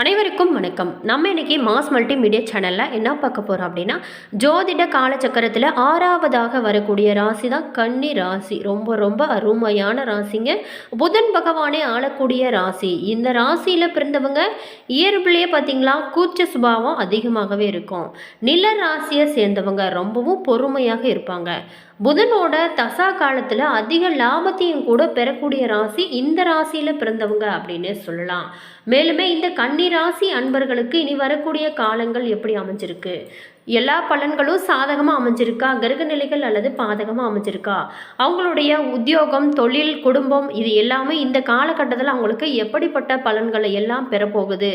அனைவருக்கும் வணக்கம். நம்ம இன்னைக்கு மாஸ் மல்டி மீடியா சேனலில் என்ன பார்க்க போகிறோம் அப்படின்னா ஜோதிட காலச்சக்கரத்தில் ஆறாவதாக வரக்கூடிய ராசி தான் கன்னி ராசி. ரொம்ப ரொம்ப அருமையான ராசிங்க. புதன் பகவானே ஆளக்கூடிய ராசி. இந்த ராசியில் பிறந்தவங்க இயல்புலேயே பார்த்திங்களா கூச்ச சுபாவம் அதிகமாகவே இருக்கும். நில ராசியை சேர்ந்தவங்க ரொம்பவும் பொறுமையாக இருப்பாங்க. புதனோட தசா காலத்தில் அதிக லாபத்தையும் கூட பெறக்கூடிய ராசி இந்த ராசியில் பிறந்தவங்க அப்படின்னு சொல்லலாம். மேலுமே இந்த கன்னி ராசி அன்பர்களுக்கு இனி வரக்கூடிய காலங்கள் எப்படி அமைஞ்சிருக்கு? எல்லா பலன்களும் சாதகமாக அமைஞ்சிருக்கா? கிரக நிலைகள் அல்லது பாதகமாக அமைஞ்சிருக்கா? அவங்களுடைய உத்தியோகம் தொழில் குடும்பம் இது எல்லாமே இந்த காலகட்டத்தில் அவங்களுக்கு எப்படிப்பட்ட பலன்களை எல்லாம் பெறப்போகுது?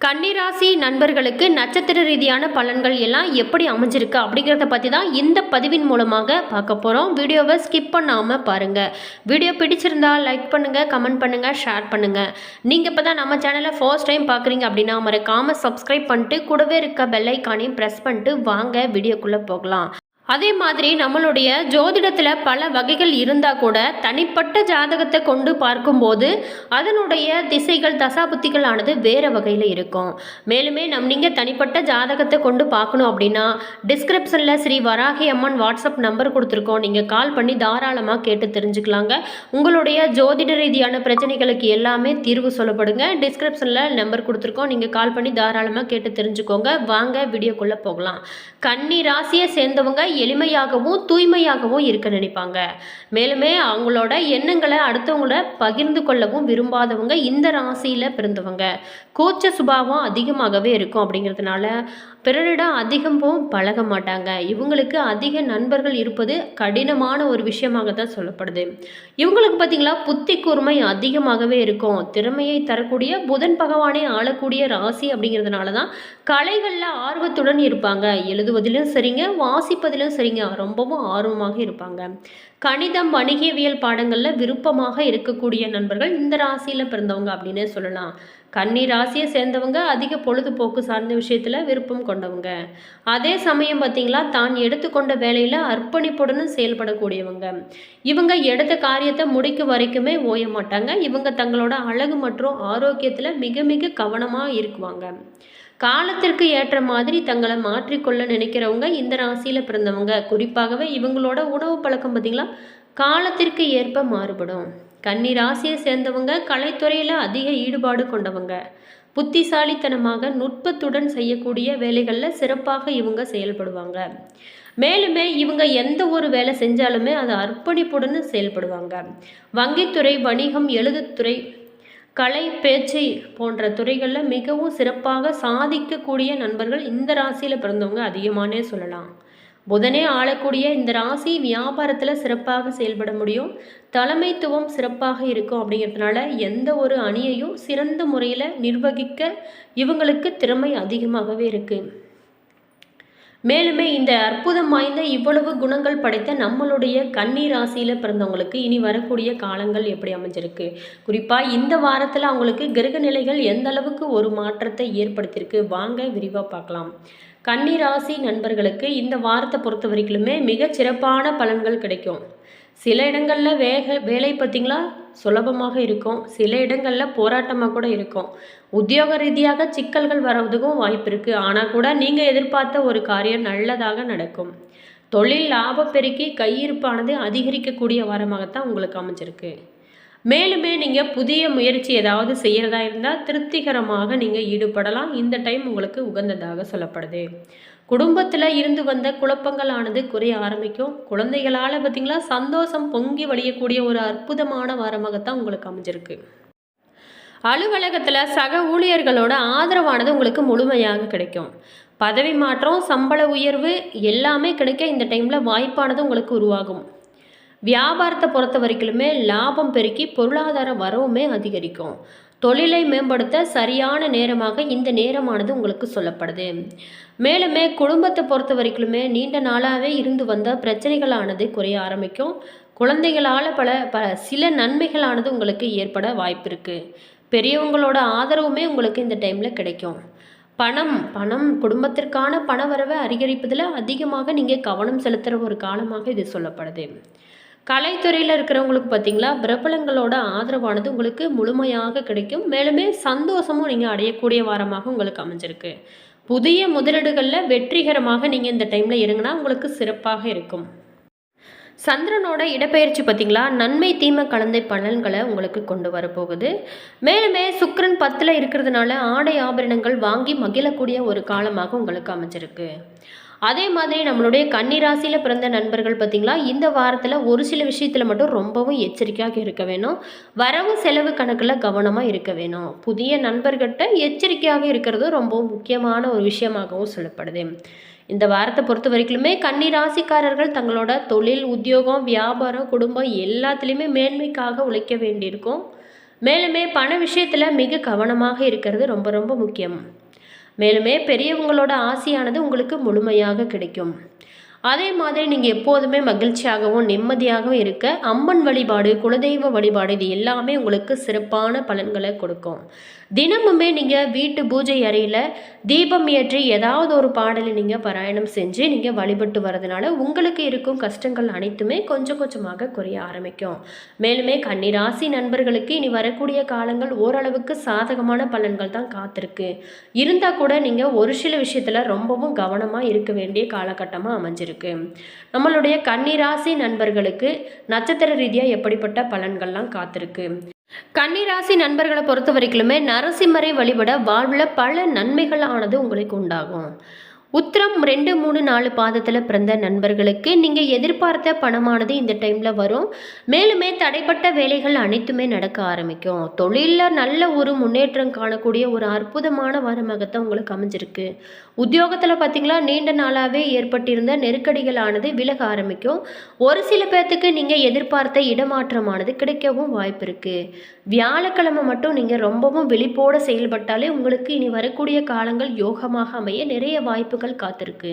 கன்னிராசி நண்பர்களுக்கு நட்சத்திர ரீதியான பலன்கள் எல்லாம் எப்படி அமைஞ்சிருக்கு அப்படிங்கிறத பற்றி தான் இந்த பதிவின் மூலமாக பார்க்க போகிறோம் வீடியோவை ஸ்கிப் பண்ணாமல் பாருங்கள் வீடியோ பிடிச்சிருந்தா லைக் பண்ணுங்கள் கமெண்ட் பண்ணுங்கள் ஷேர் பண்ணுங்கள் நீங்கள் இப்போ தான் நம்ம சேனலை ஃபர்ஸ்ட் டைம் பார்க்குறீங்க அப்படின்னா மறக்காமல் சப்ஸ்கிரைப் பண்ணிட்டு கூடவே இருக்க பெல்லைக்கானையும் ப்ரெஸ் பண்ணிட்டு வாங்க வீடியோக்குள்ளே போகலாம். அதே மாதிரி நம்மளுடைய ஜோதிடத்தில் பல வகைகள் இருந்தால் கூட தனிப்பட்ட ஜாதகத்தை கொண்டு பார்க்கும்போது அதனுடைய திசைகள் தசாபுத்திகள் ஆனது வேறு வகையில் இருக்கும். மேலுமே நம் நீங்கள் தனிப்பட்ட ஜாதகத்தை கொண்டு பார்க்கணும் அப்படின்னா டிஸ்கிரிப்ஷனில் ஸ்ரீ வராகி அம்மன் வாட்ஸ்அப் நம்பர் கொடுத்துருக்கோம். நீங்கள் கால் பண்ணி தாராளமாக கேட்டு தெரிஞ்சுக்கலாங்க. உங்களுடைய ஜோதிட ரீதியான பிரச்சனைகளுக்கு எல்லாமே தீர்வு சொல்லப்படுங்க. டிஸ்கிரிப்ஷனில் நம்பர் கொடுத்துருக்கோம். நீங்கள் கால் பண்ணி தாராளமாக கேட்டு தெரிஞ்சுக்கோங்க. வாங்க வீடியோக்குள்ளே போகலாம். கன்னி ராசியை சேர்ந்தவங்க எளிமையாகவும் தூய்மையாகவும் இருக்க நினைப்பாங்க. மேலுமே அவங்களோட எண்ணங்களை அடுத்தவங்கள பகிர்ந்து கொள்ளவும் விரும்பாதவங்க இந்த ராசியில் பிறந்தவங்க. கோச்ச சுபாவம் அதிகமாகவே இருக்கும் அப்படிங்கிறதுனால பிறரிடம் அதிகமும் பழக மாட்டாங்க. இவங்களுக்கு அதிக நண்பர்கள் இருப்பது கடினமான ஒரு விஷயமாக தான் சொல்லப்படுது. இவங்களுக்கு பார்த்தீங்களா புத்தி கூர்மை அதிகமாகவே இருக்கும். திறமையை தரக்கூடிய புதன் பகவானே ஆளக்கூடிய ராசி அப்படிங்கிறதுனால தான் கலைகளில் ஆர்வத்துடன் இருப்பாங்க. எழுதுவதிலும் சரிங்க வாசிப்பதிலும் சரிங்க. ரொம்பவும் ஆர்வமாக இருப்பாங்க. கணிதம் வணிகவியல் பாடங்களில் விருப்பமாக இருக்கக்கூடிய நண்பர்கள் இந்த ராசியில் பிறந்தவங்க அப்படின்னு சொல்லலாம். கன்னி ராசியை சேர்ந்தவங்க அதிக பொழுதுபோக்கு சார்ந்த விஷயத்தில் விருப்பம் கொண்டவங்க. அதே சமயம் பார்த்தீங்களா தான் எடுத்துக்கொண்ட வேலையில் அர்ப்பணிப்புடன் செயல்படக்கூடியவங்க. இவங்க எடுத்த காரியத்தை முடிக்க வரைக்குமே ஓய மாட்டாங்க இவங்க தங்களோட அழகு மற்றும் ஆரோக்கியத்தில் மிக மிக கவனமாக இருக்குவாங்க. காலத்திற்கு ஏற்ற மாதிரி தங்களை மாற்றிக்கொள்ள நினைக்கிறவங்க இந்த ராசியில் பிறந்தவங்க. குறிப்பாகவே இவங்களோட உணவு பழக்கம் பார்த்திங்களா? காலத்திற்கு ஏற்ப மாறுபடும். கன்னி ராசியை சேர்ந்தவங்க கலைத்துறையில் அதிக ஈடுபாடு கொண்டவங்க. புத்திசாலித்தனமாக நுட்பத்துடன் செய்யக்கூடிய வேலைகளில் சிறப்பாக இவங்க செயல்படுவாங்க. மேலுமே இவங்க எந்த ஒரு வேலை செஞ்சாலுமே அதை அர்ப்பணிப்புடன் செயல்படுவாங்க. வங்கித்துறை வணிகம் எழுதுத்துறை கலை பேச்சு போன்ற துறைகளில் மிகவும் சிறப்பாக சாதிக்கக்கூடிய நண்பர்கள் இந்த ராசியில் பிறந்தவங்க அதிகமானே சொல்லலாம். புதனே ஆளக்கூடிய இந்த ராசி வியாபாரத்தில் சிறப்பாக செயல்பட முடியும். தலைமைத்துவம் சிறப்பாக இருக்கும் அப்படிங்கிறதுனால எந்த ஒரு அணியையும் சிறந்த முறையில் நிர்வகிக்க இவங்களுக்கு திறமை அதிகமாகவே இருக்குது மேலுமே இந்த அற்புதம் வாய்ந்த இவ்வளவு குணங்கள் படைத்த நம்மளுடைய கன்னி ராசியில் பிறந்தவங்களுக்கு இனி வரக்கூடிய காலங்கள் எப்படி அமைஞ்சிருக்கு? குறிப்பாக இந்த வாரத்தில் அவங்களுக்கு கிரக நிலைகள் எந்த அளவுக்கு ஒரு மாற்றத்தை ஏற்படுத்தியிருக்கு? வாங்க விரிவாக பார்க்கலாம். கன்னி ராசி நண்பர்களுக்கு இந்த வாரத்தை பொறுத்த வரைக்குமே மிக சிறப்பான பலன்கள் கிடைக்கும். சில இடங்களில் வேக வேலை பார்த்திங்களா? சுலபமாக இருக்கும். சில இடங்களில் போராட்டமாக கூட இருக்கும். உத்தியோக ரீதியாக சிக்கல்கள் வர்றதுக்கும் வாய்ப்பு இருக்குது ஆனால் கூட நீங்கள் எதிர்பார்த்த ஒரு காரியம் நல்லதாக நடக்கும். தொழில் லாபம் பெருக்கி கையிருப்பானது அதிகரிக்கக்கூடிய வாரமாகத்தான் உங்களுக்கு அமைஞ்சிருக்கு. மேலுமே நீங்கள் புதிய முயற்சி ஏதாவது செய்கிறதா இருந்தால் திருப்திகரமாக நீங்கள் ஈடுபடலாம். இந்த டைம் உங்களுக்கு உகந்ததாக சொல்லப்படுது. குடும்பத்தில் இருந்து வந்த குழப்பங்களானது குறைய ஆரம்பிக்கும். குழந்தைகளால் பார்த்திங்களா சந்தோஷம் பொங்கி வழியக்கூடிய ஒரு அற்புதமான வாரமாகத்தான் உங்களுக்கு அமைஞ்சிருக்கு. அலுவலகத்தில் சக ஊழியர்களோட ஆதரவானது உங்களுக்கு முழுமையாக கிடைக்கும். பதவி மாற்றம் சம்பள உயர்வு எல்லாமே கிடைக்க இந்த டைமில் வாய்ப்பானது உங்களுக்கு உருவாகும். வியாபாரத்தை பொறுத்த வரைக்குமே லாபம் பெருக்கி பொருளாதார வரவுமே அதிகரிக்கும். தொழிலை மேம்படுத்த சரியான நேரமாக இந்த நேரமானது உங்களுக்கு சொல்லப்படுது. மேலுமே குடும்பத்தை பொறுத்த வரைக்குமே நீண்ட நாளாகவே இருந்து வந்த பிரச்சனைகளானது குறைய ஆரம்பிக்கும். குழந்தைகளால் பல பல சில நன்மைகளானது உங்களுக்கு ஏற்பட வாய்ப்பு இருக்குது பெரியவங்களோட ஆதரவுமே உங்களுக்கு இந்த டைமில் கிடைக்கும். பணம் பணம் குடும்பத்திற்கான பண வரவை அதிகரிப்பதில் அதிகமாக நீங்கள் கவனம் செலுத்துகிற ஒரு காலமாக இது சொல்லப்படுது. கலைத்துறையில் இருக்கிறவங்களுக்கு பார்த்தீங்களா பிரபலங்களோட ஆதரவானது உங்களுக்கு முழுமையாக கிடைக்கும். மேலுமே சந்தோஷமும் நீங்கள் அடையக்கூடிய வாரமாக உங்களுக்கு அமைஞ்சிருக்கு. புதிய முதலீடுகளில் வெற்றிகரமாக நீங்கள் இந்த டைமில் இருங்கன்னா உங்களுக்கு சிறப்பாக இருக்கும். சந்திரனோட இடப்பெயர்ச்சி பார்த்திங்களா நன்மை தீமை கலந்த பலன்களை உங்களுக்கு கொண்டு வரப்போகுது. மேலுமே சுக்கரன் பத்தில் இருக்கிறதுனால ஆடை ஆபரணங்கள் வாங்கி மகிழக்கூடிய ஒரு காலமாக உங்களுக்கு அமைஞ்சிருக்கு. அதே மாதிரி நம்மளுடைய கன்னிராசியில் பிறந்த நண்பர்கள் பார்த்திங்களா இந்த வாரத்தில் ஒரு சில விஷயத்தில் மட்டும் ரொம்பவும் எச்சரிக்கையாக இருக்க வேணும். வரவு செலவு கணக்கில் கவனமாக இருக்க வேணும். புதிய நண்பர்கிட்ட எச்சரிக்கையாக இருக்கிறது ரொம்பவும் முக்கியமான ஒரு விஷயமாகவும் சொல்லப்படுது. இந்த வாரத்தை பொறுத்த வரைக்குமே கன்னி ராசிக்காரர்கள் தங்களோட தொழில் உத்தியோகம் வியாபாரம் குடும்பம் எல்லாத்துலேயுமே மேன்மைக்காக உழைக்க வேண்டியிருக்கும். மேலுமே பண விஷயத்தில் மிக கவனமாக இருக்கிறது ரொம்ப ரொம்ப முக்கியம். மேலுமே பெரியவங்களோட ஆசையானது உங்களுக்கு முழுமையாக கிடைக்கும். அதே மாதிரி நீங்கள் எப்போதுமே மகிழ்ச்சியாகவும் நிம்மதியாகவும் இருக்க அம்மன் வழிபாடு குலதெய்வ வழிபாடு இது எல்லாமே உங்களுக்கு சிறப்பான பலன்களை கொடுக்கும். தினமுமே நீங்கள் வீட்டு பூஜை அறையில் தீபம் ஏற்றி ஏதாவது ஒரு பாடலை நீங்கள் பாராயணம் செஞ்சு நீங்கள் வழிபட்டு வரதுனால உங்களுக்கு இருக்கும் கஷ்டங்கள் அனைத்துமே கொஞ்சம் கொஞ்சமாக குறைய ஆரம்பிக்கும். மேலுமே கன்னிராசி நண்பர்களுக்கு இனி வரக்கூடிய காலங்கள் ஓரளவுக்கு சாதகமான பலன்கள் தான் காத்திருக்கு. இருந்தால் கூட நீங்கள் ஒரு சில விஷயத்தில் ரொம்பவும் கவனமாக இருக்க வேண்டிய காலகட்டமாக அமைஞ்சிருக்கு. நம்மளுடைய கன்னிராசி நண்பர்களுக்கு நட்சத்திர ரீதியாக எப்படிப்பட்ட பலன்கள்லாம் காத்திருக்கு? கன்னிராசி நண்பர்களை பொறுத்த வரைக்குமே நரசிம்மரை வழிபட வாழ்வில் பல நன்மைகள் ஆனது உங்களுக்கு உண்டாகும் உத்திரம் ரெண்டு மூணு நாலு பாதத்தில் பிறந்த நண்பர்களுக்கு நீங்கள் எதிர்பார்த்த பணமானது இந்த டைமில் வரும். மேலுமே தடைப்பட்ட வேலைகள் அனைத்துமே நடக்க ஆரம்பிக்கும். தொழிலில் நல்ல ஒரு முன்னேற்றம் காணக்கூடிய ஒரு அற்புதமான வரமகத்தை உங்களுக்கு அமைஞ்சிருக்கு. உத்தியோகத்தில் பார்த்தீங்களா நீண்ட நாளாகவே ஏற்பட்டிருந்த நெருக்கடிகளானது விலக ஆரம்பிக்கும். ஒரு சில பேர்த்துக்கு நீங்கள் எதிர்பார்த்த இடமாற்றமானது கிடைக்கவும் வாய்ப்பு இருக்குது வியாழக்கிழமை மட்டும் நீங்கள் ரொம்பவும் விழிப்போடு செயல்பட்டாலே உங்களுக்கு இனி வரக்கூடிய காலங்கள் யோகமாக அமைய நிறைய வாய்ப்புகள் காத்திருக்கு.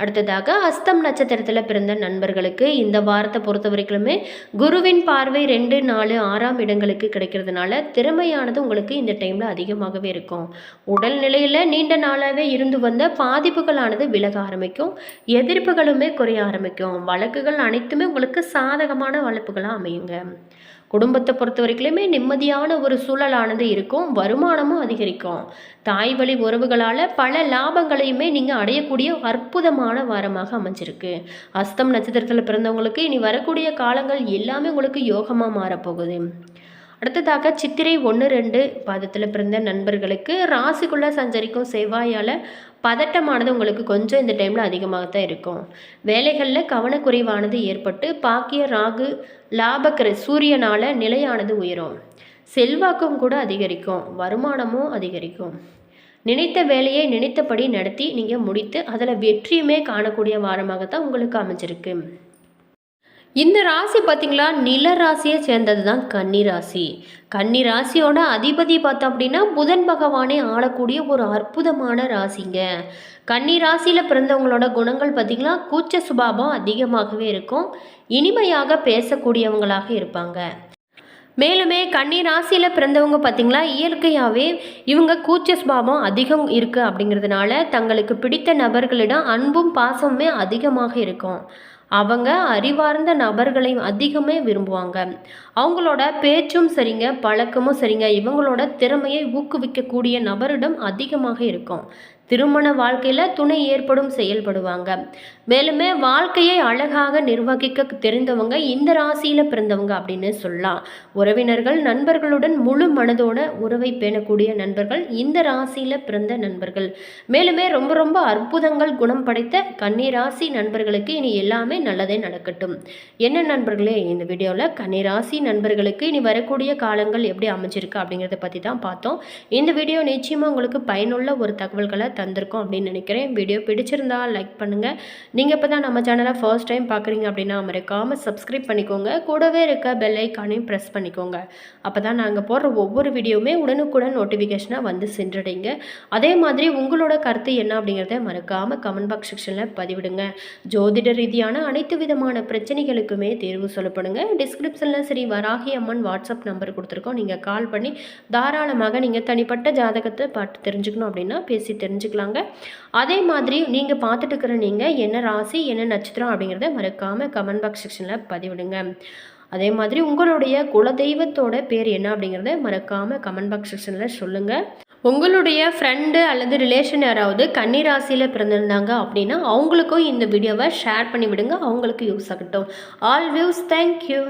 அடுத்ததாக அஸ்தம் நட்சத்திரத்தில் பிறந்த நண்பர்களுக்கு இந்த வாரத்தை பொறுத்த வரைக்குமே குருவின் பார்வை ரெண்டு நாலு ஆறாம் இடங்களுக்கு கிடைக்கிறதுனால திறமையானது உங்களுக்கு இந்த டைமில் அதிகமாகவே இருக்கும். உடல் நிலையில் நீண்ட நாளாகவே இருந்து வந்த பாதிப்புகளானது விலக ஆரம்பிக்கும். எதிர்ப்புகளுமே குறைய ஆரம்பிக்கும். வழக்குகள் அனைத்துமே உங்களுக்கு சாதகமான வழப்புகளாக அமையுங்க. குடும்பத்தை பொறுத்த வரைக்குமே நிம்மதியான ஒரு சூழலானது இருக்கும். வருமானமும் அதிகரிக்கும். தாய் வழி உறவுகளால் பல லாபங்களையுமே நீங்கள் அடையக்கூடிய அற்புதமான வாரமாக அமைஞ்சிருக்கு. அஸ்தம் நட்சத்திரத்தில் பிறந்தவங்களுக்கு இனி வரக்கூடிய காலங்கள் எல்லாமே உங்களுக்கு யோகமாக மாறப்போகுது. அடுத்ததாக சித்திரை ஒன்று ரெண்டு பாதத்தில் பிறந்த நண்பர்களுக்கு ராசிக்குள்ளே சஞ்சரிக்கும் செவ்வாயால் பதட்டமானது உங்களுக்கு கொஞ்சம் இந்த டைமில் அதிகமாக தான் இருக்கும். வேலைகளில் கவனக்குறைவானது ஏற்பட்டு பாக்கிய ராகு லாபக்கிற சூரியனால் நிலையானது உயரும். செல்வாக்கும் கூட அதிகரிக்கும் வருமானமும் அதிகரிக்கும். நினைத்த வேலையை நினைத்தபடி நடத்தி நீங்கள் முடித்து அதில் வெற்றியுமே காணக்கூடிய வாரமாக தான் உங்களுக்கு அமைஞ்சிருக்கு. இந்த ராசி பார்த்திங்களா நில ராசியை சேர்ந்தது தான் கன்னி ராசி. கன்னி ராசியோட அதிபதி பார்த்தோம் அப்படின்னா புதன் பகவானே ஆளக்கூடிய ஒரு அற்புதமான ராசிங்க. கன்னி ராசியில் பிறந்தவங்களோட குணங்கள் பார்த்திங்களா கூச்ச சுபாவம் அதிகமாகவே இருக்கும். இனிமையாக பேசக்கூடியவங்களாக இருப்பாங்க. மேலுமே கன்னி ராசியில் பிறந்தவங்க பார்த்திங்களா இயற்கையாகவே இவங்க கூச்ச சுபாவம் அதிகம் இருக்குது அப்படிங்கிறதுனால தங்களுக்கு பிடித்த நபர்களிடம் அன்பும் பாசமுமே அதிகமாக இருக்கும். அவங்க அறிவார்ந்த நபர்களை அதிகமே விரும்புவாங்க. அவங்களோட பேச்சும் சரிங்க பழக்கமும் சரிங்க. இவங்களோட திறமையை ஊக்குவிக்கக்கூடிய நபரிடம் அதிகமாக இருக்கும். திருமண வாழ்க்கையில் துணை ஏற்படும் செயல்படுவாங்க. மேலுமே வாழ்க்கையை அழகாக நிர்வகிக்க தெரிந்தவங்க இந்த ராசியில் பிறந்தவங்க அப்படின்னு சொல்லலாம். உறவினர்கள் நண்பர்களுடன் முழு மனதோட உறவை பேணக்கூடிய நண்பர்கள் இந்த ராசியில் பிறந்த நண்பர்கள். மேலுமே ரொம்ப ரொம்ப அற்புதங்கள் குணம் படைத்த கன்னிராசி நண்பர்களுக்கு இனி எல்லாமே நல்லதே நடக்கட்டும். என்ன நண்பர்களே இந்த வீடியோவில் கன்னிராசி நண்பர்களுக்கு இனி வரக்கூடிய காலங்கள் எப்படி அமைஞ்சிருக்கு அப்படிங்கிறத பற்றி தான் பார்த்தோம். இந்த வீடியோ நிச்சயமாக உங்களுக்கு பயனுள்ள ஒரு தகவல்களை தந்திருக்கோம் அப்படின்னு நினைக்கிறேன். வீடியோ பிடிச்சிருந்தா லைக் பண்ணுங்கள் நீங்கள் இப்போ தான் நம்ம சேனலை ஃபர்ஸ்ட் டைம் பார்க்குறீங்க அப்படின்னா மறக்காமல் சப்ஸ்கிரைப் பண்ணிக்கோங்க. கூடவே இருக்க பெல் ஐக்கானையும் ப்ரெஸ் பண்ணிக்கோங்க. அப்போ தான் நாங்கள் போடுற ஒவ்வொரு வீடியோவுமே உடனுக்குடன் நோட்டிஃபிகேஷனாக வந்து சென்றடைங்க. அதே மாதிரி உங்களோட கருத்து என்ன அப்படிங்கிறத மறக்காமல் கமெண்ட் பாக்ஸ் செக்ஷனில் பதிவிடுங்க. ஜோதிட ரீதியான அனைத்து விதமான பிரச்சனைகளுக்குமே தேர்வு சொல்லப்படுங்க. டிஸ்கிரிப்ஷனில் சரி வராகி அம்மன் வாட்ஸ்அப் நம்பர் கொடுத்துருக்கோம். நீங்கள் கால் பண்ணி தாராளமாக நீங்கள் தனிப்பட்ட ஜாதகத்தை பார்த்து தெரிஞ்சுக்கணும் அப்படின்னா பேசி தெரிஞ்சு தெரிஞ்சுக்கலாங்க. அதே மாதிரி நீங்கள் பார்த்துட்டு இருக்கிற நீங்கள் என்ன ராசி என்ன நட்சத்திரம் அப்படிங்கிறத மறக்காமல் கமெண்ட் பாக்ஸ் செக்ஷனில் பதிவிடுங்க. அதே மாதிரி உங்களுடைய குலதெய்வத்தோட பேர் என்ன அப்படிங்கிறத மறக்காமல் கமெண்ட் பாக்ஸ் செக்ஷனில் சொல்லுங்கள் உங்களுடைய ஃப்ரெண்டு அல்லது ரிலேஷன் யாராவது கன்னி ராசியில் பிறந்திருந்தாங்க அப்படின்னா அவங்களுக்கும் இந்த வீடியோவை ஷேர் பண்ணி விடுங்க அவங்களுக்கு யூஸ் ஆகட்டும். All views thank you